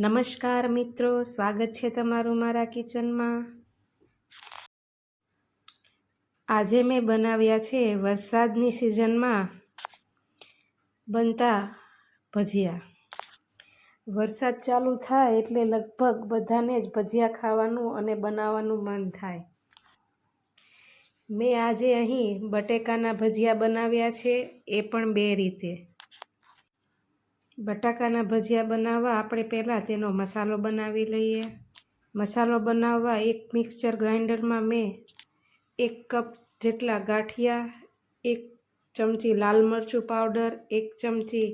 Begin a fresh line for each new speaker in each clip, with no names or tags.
નમસ્કાર મિત્રો, સ્વાગત છે તમારું મારા કિચનમાં. આજે મેં બનાવ્યા છે વરસાદની સિઝનમાં બનતા ભજીયા. વરસાદ ચાલુ થાય એટલે લગભગ બધાને જ ભજીયા ખાવાનું અને બનાવવાનું મન થાય. મેં આજે અહીં બટેકાના ભજીયા બનાવ્યા છે, એ પણ બે રીતે. બટાકાના ભજીયા બનાવવા આપણે પહેલાં તેનો મસાલો બનાવી લઈએ. મસાલો બનાવવા એક મિક્સચર ગ્રાઇન્ડરમાં મેં એક કપ જેટલા ગાંઠિયા, એક ચમચી લાલ મરચું પાવડર, એક ચમચી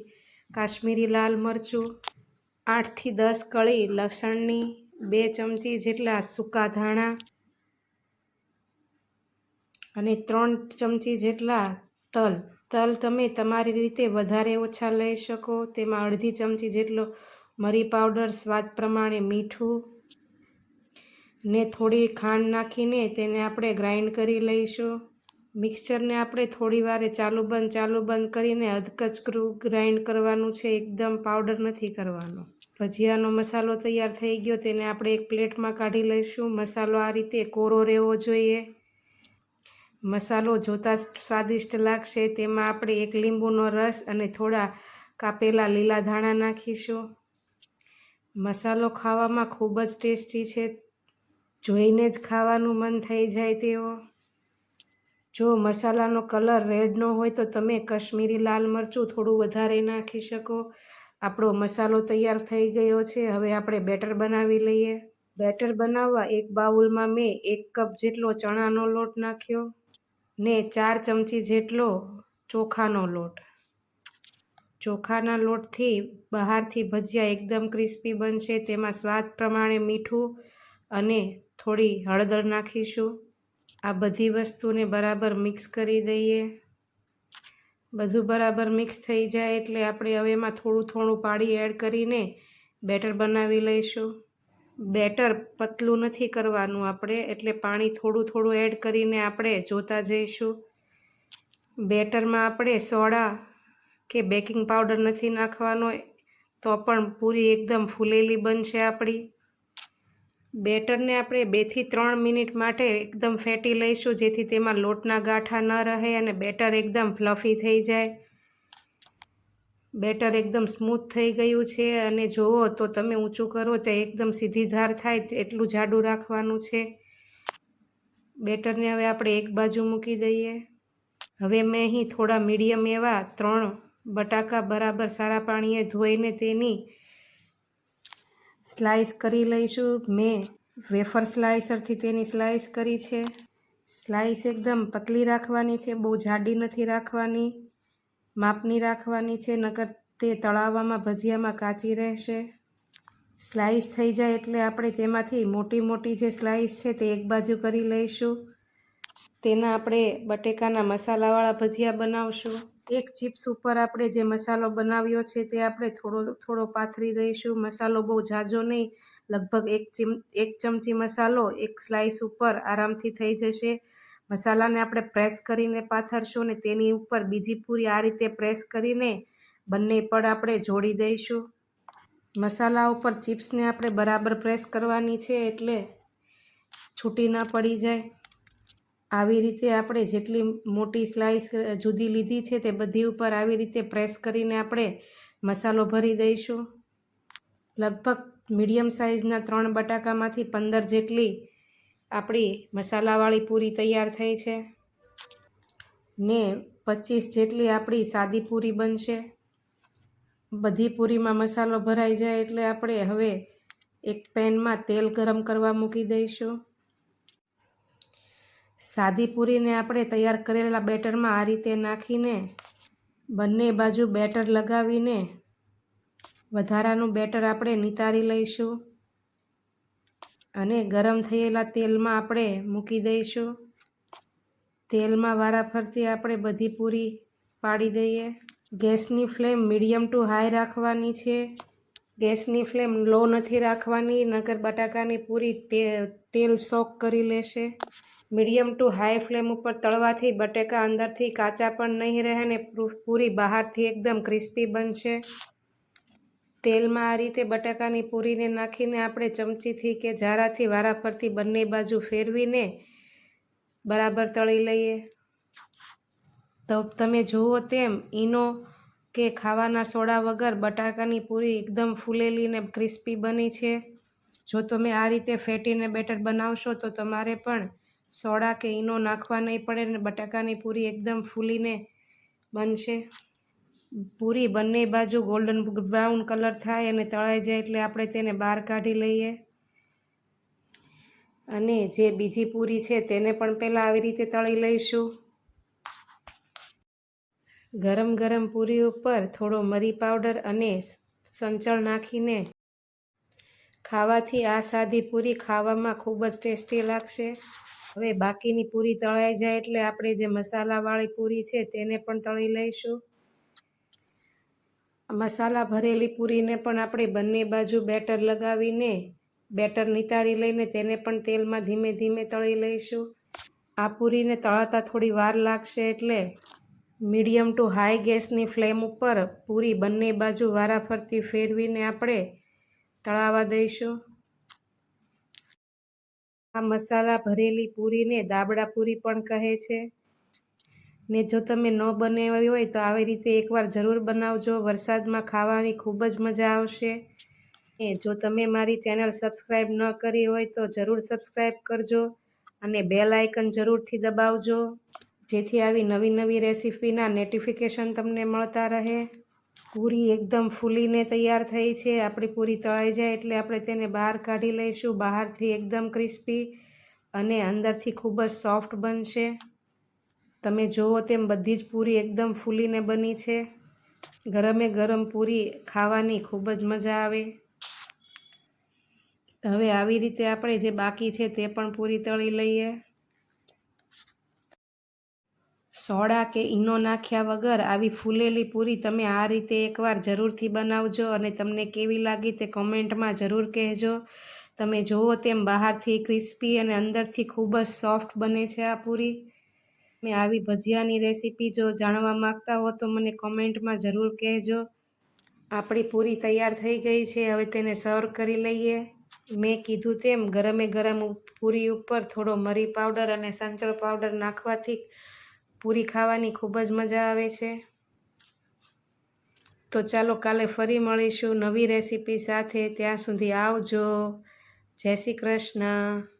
કાશ્મીરી લાલ મરચું, આઠથી દસ કળી લસણની, બે ચમચી જેટલા સૂકા ધાણા અને ત્રણ ચમચી જેટલા તલ. તલ તમે તમારી રીતે વધારે ઓછા લઈ શકો. તેમાં અડધી ચમચી જેટલો મરી પાવડર, સ્વાદ પ્રમાણે મીઠું ને થોડી ખાંડ નાખીને તેને આપણે ગ્રાઇન્ડ કરી લઈશું. મિક્સરને આપણે થોડી વારે ચાલુ બંધ ચાલુ બંધ કરીને અધકચકરું ગ્રાઇન્ડ કરવાનું છે. એકદમ પાવડર નથી કરવાનો. ભજીયાનો મસાલો તૈયાર થઈ ગયો, તેને આપણે એક પ્લેટમાં કાઢી લઈશું. મસાલો આ રીતે કોરો રહેવો જોઈએ. મસાલો જોતાં સ્વાદિષ્ટ લાગશે. તેમાં આપણે એક લીંબુનો રસ અને થોડા કાપેલા લીલા ધાણા નાખીશું. મસાલો ખાવામાં ખૂબ જ ટેસ્ટી છે. જોઈને જ ખાવાનું મન થઈ જાય તેવો જો મસાલાનો કલર રેડ ન હોય તો તમે કશ્મીરી લાલ મરચું થોડું વધારે નાખી શકો. આપણો મસાલો તૈયાર થઈ ગયો છે. હવે આપણે બેટર બનાવી લઈએ. બેટર બનાવવા એક બાઉલમાં મેં એક કપ જેટલો ચણાનો લોટ નાખ્યો. ને ચાર ચમચી જેટલો ચોખાનો લોટ. ચોખાના લોટથી બહારથી ભજીયા એકદમ ક્રિસ્પી બનશે, તેમાં સ્વાદ પ્રમાણે મીઠું અને થોડી હળદર નાખીશું. આ બધી વસ્તુને બરાબર મિક્સ કરી દઈએ. બધું બરાબર મિક્સ થઈ જાય એટલે આપણે હવે એમાં થોડું થોડું પાણી એડ કરીને બેટર બનાવી લઈશું. બેટર પતલું નથી કરવાનું આપણે, એટલે પાણી થોડું થોડું એડ કરીને આપણે જોતા જઈશું. બેટરમાં આપણે સોડા કે બેકિંગ પાવડર નથી નાખવાનો, તો પણ પૂરી એકદમ ફૂલેલી બનશે આપણી. બેટરને આપણે બેથી ત્રણ મિનિટ માટે એકદમ ફેટી લઈશું, જેથી તેમાં લોટના ગાંઠા ન રહે અને બેટર એકદમ ફ્લફી થઈ જાય. બેટર એકદમ સ્મૂથ થઈ ગયું છે અને જુઓ તો તમે ઊંચું કરો તો એકદમ સીધી ધાર થાય એટલું જાડું રાખવાનું છે. બેટરને હવે આપણે એક બાજુ મૂકી દઈએ. હવે મેં અહીં થોડા મીડિયમ એવા ત્રણ બટાકા બરાબર સારા પાણીએ ધોઈને તેની સ્લાઈસ કરી લઈશું. મેં વેફર સ્લાઇસરથી તેની સ્લાઈસ કરી છે. સ્લાઈસ એકદમ પતલી રાખવાની છે, બહુ જાડી નથી રાખવાની. માપની રાખવાની છે, નકર તે તળાવવામાં ભજીયામાં કાચી રહેશે. સ્લાઈસ થઈ જાય એટલે આપણે તેમાંથી મોટી મોટી જે સ્લાઈસ છે તે એક બાજુ કરી લઈશું. તેના આપણે બટેકાના મસાલાવાળા ભજીયા બનાવશું. એક ચિપ્સ ઉપર આપણે જે મસાલો બનાવ્યો છે તે આપણે થોડો થોડો પાથરી દઈશું. મસાલો બહુ ઝાઝો નહીં, લગભગ એક ચીમ, એક ચમચી મસાલો, એક સ્લાઈસ ઉપર આરામથી થઈ જશે. મસાલાને આપણે પ્રેસ કરીને પાથરશું ને તેની ઉપર બીજી પૂરી આ રીતે પ્રેસ કરીને બંને પડ આપણે જોડી દઈશું. મસાલા ઉપર ચિપ્સને આપણે બરાબર પ્રેસ કરવાની છે એટલે છૂટી ન પડી જાય. આવી રીતે આપણે જેટલી મોટી સ્લાઈસ જુદી લીધી છે તે બધી ઉપર આવી રીતે પ્રેસ કરીને આપણે મસાલો ભરી દઈશું. લગભગ મીડિયમ સાઇઝના ત્રણ બટાકામાંથી પંદર જેટલી આપણી મસાલાવાળી પૂરી તૈયાર થઈ છે ને પચીસ જેટલી આપણી સાદી પૂરી બનશે. બધી પૂરીમાં મસાલો ભરાઈ જાય એટલે આપણે હવે એક પેનમાં તેલ ગરમ કરવા મૂકી દઈશું. સાદી પૂરીને આપણે તૈયાર કરેલા બેટરમાં આ રીતે નાખીને બંને બાજુ બેટર લગાવીને વધારાનું બેટર આપણે નિતારી લઈશું. અને ગરમ થયેલા તેલમાં આપણે મૂકી દઈશું. તેલમાં વારાફરતી આપણે બધી પૂરી પાડી દઈએ. ગેસની ફ્લેમ મીડિયમ ટુ હાઈ રાખવાની છે. ગેસની ફ્લેમ લો નથી રાખવાની, નગર બટાકાની પૂરી તે, તેલ સોક કરી લેશે. મીડિયમ ટુ હાઈ ફ્લેમ ઉપર તળવાથી બટેકા અંદરથી કાચા પણ નહીં રહે ને પૂરી બહારથી એકદમ ક્રિસ્પી બનશે. તેલમાં આ રીતે બટાકાની પૂરીને નાખીને આપણે ચમચીથી કે ઝારાથી વારાફરતી બંને બાજુ ફેરવીને બરાબર તળી લઈએ. તો તમે જુઓ તેમ ઈનો કે ખાવાના સોડા વગર બટાકાની પૂરી એકદમ ફૂલેલી ને ક્રિસ્પી બની છે. જો તમે આ રીતે ફેટીને બેટર બનાવશો તો તમારે પણ સોડા કે ઈનો નાખવા નહીં પડે ને બટાકાની પૂરી એકદમ ફૂલીને બનશે. પૂરી બંને બાજુ ગોલ્ડન બ્રાઉન કલર થાય અને તળાઈ જાય એટલે આપણે તેને બહાર કાઢી લઈએ. અને જે બીજી પૂરી છે તેને પણ પહેલાં આવી રીતે તળી લઈશું. ગરમ ગરમ પૂરી ઉપર થોડો મરી પાવડર અને સંચળ નાખીને ખાવાથી આ સાદી પૂરી ખાવામાં ખૂબ જ ટેસ્ટી લાગશે. હવે બાકીની પૂરી તળાઈ જાય એટલે આપણે જે મસાલાવાળી પૂરી છે તેને પણ તળી લઈશું. મસાલા ભરેલી પૂરીને પણ આપણે બંને બાજુ બેટર લગાવીને, બેટર નિતારી લઈને તેને પણ તેલમાં ધીમે ધીમે તળી લઈશું. આ પૂરીને તળાતા થોડી વાર લાગશે એટલે મીડિયમ ટુ હાઈ ગેસની ફ્લેમ ઉપર પૂરી બંને બાજુ વારાફરતી ફેરવીને આપણે તળાવા દઈશું. આ મસાલા ભરેલી પૂરીને દાબડા પૂરી પણ કહે છે. ને જો તમે ન બનાવી હોય તો આવી રીતે એકવાર જરૂર બનાવજો. વરસાદમાં ખાવાની ખૂબ જ મજા આવશે. એ જો તમે મારી ચેનલ સબસ્ક્રાઈબ ન કરી હોય તો જરૂર સબસ્ક્રાઈબ કરજો અને બેલ આઇકન જરૂરથી દબાવજો. જેથી આવી નવી નવી રેસીપીના નોટિફિકેશન તમને મળતા રહે. પૂરી એકદમ ફૂલીને તૈયાર થઈ છે. આપણી પૂરી તળાઈ જાય એટલે આપણે તેને બહાર કાઢી લઈશું. બહારથી એકદમ ક્રિસ્પી અને અંદરથી ખૂબ જ સોફ્ટ બનશે. તમે જુઓ તેમ બધી જ પૂરી એકદમ ફૂલીને બની છે. ગરમે ગરમ પૂરી ખાવાની ખૂબ જ મજા આવે. હવે આવી રીતે આપણે જે બાકી છે તે પણ પૂરી તળી લઈએ. સોડા કે ઈનો નાખ્યા વગર આવી ફૂલેલી પૂરી તમે આ રીતે એકવાર જરૂરથી બનાવજો અને તમને કેવી લાગી તે કોમેન્ટમાં જરૂર કહેજો. તમે જુઓ તેમ બહારથી ક્રિસ્પી અને અંદરથી ખૂબ જ સોફ્ટ બને છે આ પૂરી. મેં આવી ભજીયાની રેસીપી જો જાણવા માગતા હો તો મને કોમેન્ટમાં જરૂર કહેજો. આપણી પૂરી તૈયાર થઈ ગઈ છે. હવે તેને સર્વ કરી લઈએ. મેં કીધું તેમ ગરમે ગરમ પૂરી ઉપર થોડો મરી પાવડર અને સંચળ પાવડર નાખવાથી પૂરી ખાવાની ખૂબ જ મજા આવે છે. તો ચાલો કાલે ફરી મળીશું નવી રેસીપી સાથે. ત્યાં સુધી આવજો. જય શ્રી કૃષ્ણ.